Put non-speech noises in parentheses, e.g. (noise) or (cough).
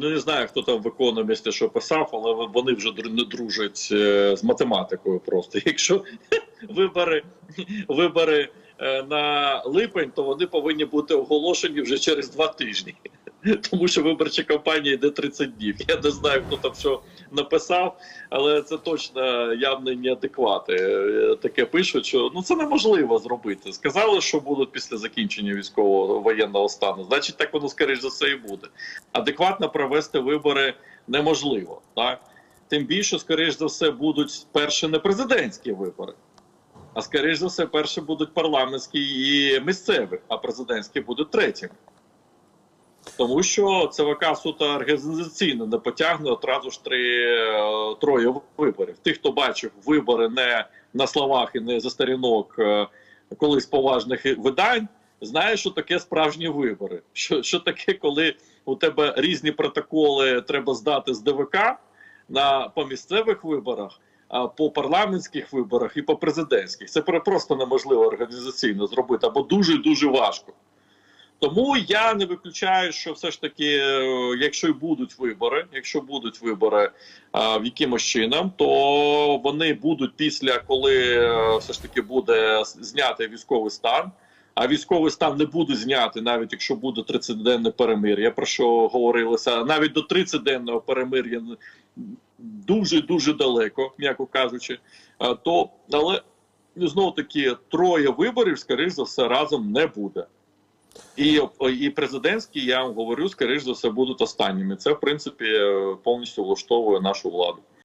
Ну не знаю, хто там в економісті що писав, але вони вже не дружать е, з математикою. Просто (laughs) якщо вибори, вибори е, на липень, то вони повинні бути оголошені вже через два тижні. (laughs) Тому що виборча кампанія йде 30 днів. Я не знаю, хто там що написав, але це точно явно неадеквати. Е, Таке пишуть, що ну це неможливо зробити. Сказали, що будуть після закінчення військового воєнного стану. Значить, так воно скоріш за все і буде. Адекватно провести вибори неможливо. Так тим більше, скоріш за все, будуть перші не президентські вибори. А скоріш за все, перші будуть парламентські і місцеві, а президентські будуть третіми. Тому що ЦВК суто організаційно не потягне одразу ж три е, троє виборів. Тих, хто бачив вибори не на словах і не за сторінок е, колись поважних видань, знає, що таке справжні вибори. Що, що таке, коли у тебе різні протоколи треба здати з ДВК на по місцевих виборах, по парламентських виборах і по президентських. Це просто неможливо організаційно зробити або дуже дуже важко. Тому я не виключаю, що все ж таки, е, якщо й будуть вибори, якщо будуть вибори а, в якимось чином, то вони будуть після, коли е, все ж таки буде знятий військовий стан. А військовий стан не буде знятий, навіть якщо буде 30-денне перемир'я, про що говорилося, навіть до 30-денного перемир'я дуже дуже далеко, м'яко кажучи. А, То але знову таки троє виборів, скоріш за все, разом не буде. І, і президентські, я вам говорю, скоріш за все, будуть останніми. Це, в принципі, повністю влаштовує нашу владу.